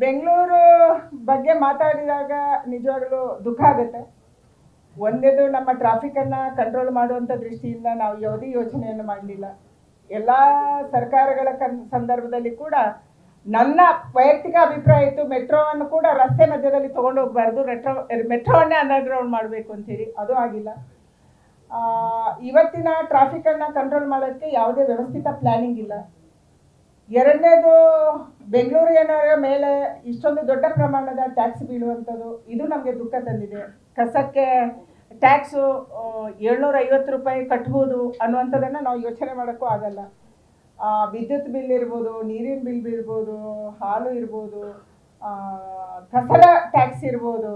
ಬೆಂಗಳೂರು ಬಗ್ಗೆ ಮಾತಾಡಿದಾಗ ನಿಜವಾಗ್ಲೂ ದುಃಖ ಆಗುತ್ತೆ. ಒಂದೇದು ನಮ್ಮ ಟ್ರಾಫಿಕನ್ನು ಕಂಟ್ರೋಲ್ ಮಾಡುವಂಥ ದೃಷ್ಟಿಯಿಂದ ನಾವು ಯಾವುದೇ ಯೋಜನೆಯನ್ನು ಮಾಡಲಿಲ್ಲ. ಎಲ್ಲ ಸರ್ಕಾರಗಳ ಕನ್, ಸಂದರ್ಭದಲ್ಲಿ ಕೂಡ ನನ್ನ ವೈಯಕ್ತಿಕ ಅಭಿಪ್ರಾಯ ಇತ್ತು, ಮೆಟ್ರೋವನ್ನು ಕೂಡ ರಸ್ತೆ ಮಧ್ಯದಲ್ಲಿ ತೊಗೊಂಡು ಹೋಗಬಾರ್ದು ಮೆಟ್ರೋ, ಮೆಟ್ರೋವನ್ನೇ ಅಂಡರ್ಗ್ರೌಂಡ್ ಮಾಡಬೇಕು ಅಂತೇಳಿ ಅದು ಆಗಿಲ್ಲ. ಇವತ್ತಿನ ಟ್ರಾಫಿಕನ್ನು ಕಂಟ್ರೋಲ್ ಮಾಡೋಕ್ಕೆ ಯಾವುದೇ ವ್ಯವಸ್ಥಿತ ಪ್ಲ್ಯಾನಿಂಗ್ ಇಲ್ಲ. ಎರಡನೇದು ಬೆಂಗಳೂರಿನವರ ಮೇಲೆ ಇಷ್ಟೊಂದು ದೊಡ್ಡ ಪ್ರಮಾಣದ ಟ್ಯಾಕ್ಸ್ ಬೀಳುವಂಥದ್ದು, ಇದು ನಮಗೆ ದುಃಖ ತಂದಿದೆ. ಕಸಕ್ಕೆ ಟ್ಯಾಕ್ಸು ಏಳ್ನೂರ ಐವತ್ತು ರೂಪಾಯಿ ಕಟ್ಬೋದು ಅನ್ನುವಂಥದ್ದನ್ನು ನಾವು ಯೋಚನೆ ಮಾಡೋಕ್ಕೂ ಆಗಲ್ಲ. ವಿದ್ಯುತ್ ಬಿಲ್ ಇರ್ಬೋದು, ನೀರಿನ ಬಿಲ್ ಇರ್ಬೋದು ಹಾಲು ಇರ್ಬೋದು ಕಸದ ಟ್ಯಾಕ್ಸ್ ಇರ್ಬೋದು.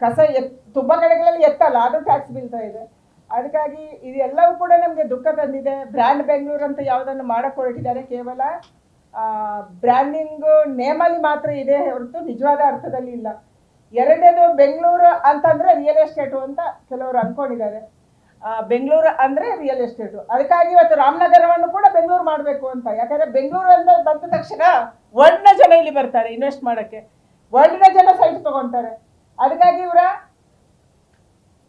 ಕಸ ಎತ್, ತುಂಬ ಕಡೆಗಳಲ್ಲಿ ಎತ್ತಲ್ಲ, ಅದು ಟ್ಯಾಕ್ಸ್ ಬೀಳ್ತಾ ಇದೆ. ಅದಕ್ಕಾಗಿ ಇದೆಲ್ಲವೂ ಕೂಡ ನಮಗೆ ದುಃಖ ತಂದಿದೆ. ಬ್ರ್ಯಾಂಡ್ ಬೆಂಗಳೂರು ಅಂತ ಯಾವುದನ್ನು ಮಾಡಕ್ಕೆ ಹೊರಟಿದ್ದಾರೆ ಕೇವಲ ಬ್ರ್ಯಾಂಡಿಂಗು ನೇಮಲ್ಲಿ ಮಾತ್ರ ಇದೆ ಹೊರತು ನಿಜವಾದ ಅರ್ಥದಲ್ಲಿ ಇಲ್ಲ. ಎರಡನೇದು ಬೆಂಗಳೂರು ಅಂತಂದರೆ ರಿಯಲ್ ಎಸ್ಟೇಟು ಅಂತ ಕೆಲವರು ಅಂದ್ಕೊಂಡಿದ್ದಾರೆ ಬೆಂಗಳೂರು ಅಂದರೆ ರಿಯಲ್ ಎಸ್ಟೇಟು ಅದಕ್ಕಾಗಿ ಇವತ್ತು ರಾಮನಗರವನ್ನು ಕೂಡ ಬೆಂಗಳೂರು ಮಾಡಬೇಕು ಅಂತ. ಯಾಕಂದರೆ ಬೆಂಗಳೂರು ಅಂತ ಬಂದ ತಕ್ಷಣ ವರ್ಣ ಜನ ಇಲ್ಲಿ ಬರ್ತಾರೆ ಇನ್ವೆಸ್ಟ್ ಮಾಡೋಕ್ಕೆ. ವರ್ಲ್ಡ್ನ ಜನ ಸೈಟ್ ತಗೊತಾರೆ. ಅದಕ್ಕಾಗಿ ಇವರ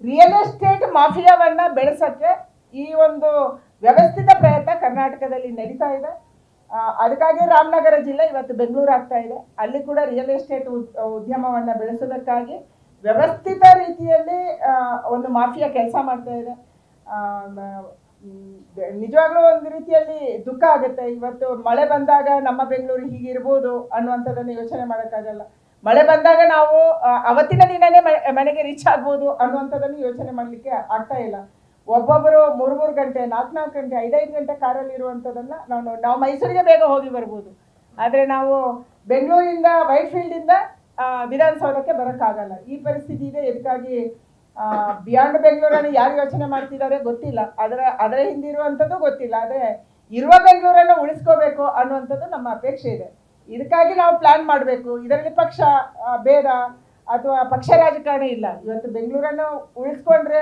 ರಿಯಲ್ ಎಸ್ಟೇಟ್ ಮಾಫಿಯಾವನ್ನು ಬೆಳೆಸಕ್ಕೆ ಈ ಒಂದು ವ್ಯವಸ್ಥಿತ ಪ್ರಯತ್ನ ಕರ್ನಾಟಕದಲ್ಲಿ ನಡೀತಾ ಇದೆ. ಅದಕ್ಕಾಗಿ ರಾಮನಗರ ಜಿಲ್ಲೆ ಇವತ್ತು ಬೆಂಗಳೂರು ಆಗ್ತಾ ಇದೆ. ಅಲ್ಲಿ ಕೂಡ ರಿಯಲ್ ಎಸ್ಟೇಟ್ ಉದ್- ಉದ್ಯಮವನ್ನ ಬೆಳೆಸೋದಕ್ಕಾಗಿ ವ್ಯವಸ್ಥಿತ ರೀತಿಯಲ್ಲಿ ಒಂದು ಮಾಫಿಯಾ ಕೆಲಸ ಮಾಡ್ತಾ ಇದೆ. ನಿಜವಾಗ್ಲೂ ಒಂದು ರೀತಿಯಲ್ಲಿ ದುಃಖ ಆಗುತ್ತೆ. ಇವತ್ತು ಮಳೆ ಬಂದಾಗ ನಮ್ಮ ಬೆಂಗಳೂರು ಹೀಗಿರ್ಬೋದು ಅನ್ನುವಂಥದ್ದನ್ನು ಯೋಚನೆ ಮಾಡೋಕ್ಕಾಗಲ್ಲ. ಮಳೆ ಬಂದಾಗ ನಾವು ಅವತ್ತಿನ ದಿನನೇ ಮನೆಗೆ ರೀಚ್ ಆಗ್ಬೋದು ಅನ್ನುವಂಥದ್ದನ್ನು ಯೋಚನೆ ಮಾಡಲಿಕ್ಕೆ ಆಗ್ತಾ ಇಲ್ಲ. ಒಬ್ಬೊಬ್ಬರು ಮೂರು ಮೂರು ಗಂಟೆ ನಾಲ್ಕು ನಾಲ್ಕು ಗಂಟೆ ಐದೈದು ಗಂಟೆ ಕಾರಲ್ಲಿ ಇರುವಂಥದ್ದನ್ನ ನಾವು ನಾವು ಮೈಸೂರಿಗೆ ಬೇಗ ಹೋಗಿ ಬರ್ಬೋದು. ಆದರೆ ನಾವು ಬೆಂಗಳೂರಿಂದ ವೈಟ್ ಫೀಲ್ಡಿಂದ ಆ, ವಿಧಾನಸೌಧಕ್ಕೆ ಬರೋಕ್ಕಾಗಲ್ಲ. ಈ ಪರಿಸ್ಥಿತಿ ಇದೆ. ಇದಕ್ಕಾಗಿ ಬಿಯಾಂಡ್ ಬೆಂಗಳೂರನ್ನು ಯಾರು ಯೋಚನೆ ಮಾಡ್ತಿದ್ದಾರೆ ಗೊತ್ತಿಲ್ಲ. ಅದರ ಅದರ ಹಿಂದಿರುವಂಥದ್ದು ಗೊತ್ತಿಲ್ಲ. ಆದರೆ ಇರುವ ಬೆಂಗಳೂರನ್ನು ಉಳಿಸ್ಕೋಬೇಕು ಅನ್ನುವಂಥದ್ದು ನಮ್ಮ ಅಪೇಕ್ಷೆ ಇದೆ. ಇದಕ್ಕಾಗಿ ನಾವು ಪ್ಲಾನ್ ಮಾಡಬೇಕು. ಇದರಲ್ಲಿ ಪಕ್ಷ ಭೇದ ಅಥವಾ ಪಕ್ಷ ರಾಜಕಾರಣ ಇಲ್ಲ. ಇವತ್ತು ಬೆಂಗಳೂರನ್ನು ಉಳಿಸ್ಕೊಂಡ್ರೆ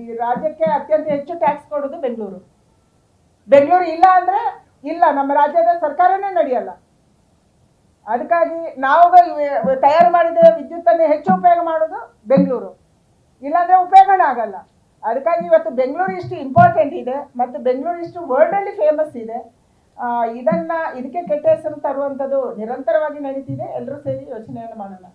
ಈ ರಾಜ್ಯಕ್ಕೆ ಅತ್ಯಂತ ಹೆಚ್ಚು ಟ್ಯಾಕ್ಸ್ ಕೊಡೋದು ಬೆಂಗಳೂರು. ಬೆಂಗಳೂರು ಇಲ್ಲ ಅಂದರೆ ಇಲ್ಲ, ನಮ್ಮ ರಾಜ್ಯದ ಸರ್ಕಾರನೇ ನಡೆಯಲ್ಲ. ಅದಕ್ಕಾಗಿ ನಾವು ತಯಾರು ಮಾಡಿದ ವಿದ್ಯುತ್ತನ್ನು ಹೆಚ್ಚು ಉಪಯೋಗ ಮಾಡೋದು ಬೆಂಗಳೂರು. ಇಲ್ಲಾಂದರೆ ಉಪಯೋಗನೇ ಆಗಲ್ಲ. ಅದಕ್ಕಾಗಿ ಇವತ್ತು ಬೆಂಗಳೂರು ಇಷ್ಟು ಇಂಪಾರ್ಟೆಂಟ್ ಇದೆ ಮತ್ತು ಬೆಂಗಳೂರು ಇಷ್ಟು ವರ್ಲ್ಡಲ್ಲಿ ಫೇಮಸ್ ಇದೆ. ಇದನ್ನ ಇದಕ್ಕೆ ಕೆಟ್ಟ ಹೆಸರು ತರುವಂಥದ್ದು ನಿರಂತರವಾಗಿ ನಡೀತಿದೆ. ಎಲ್ಲರೂ ಸೇರಿ ಯೋಚನೆಯನ್ನು ಮಾಡೋಣ.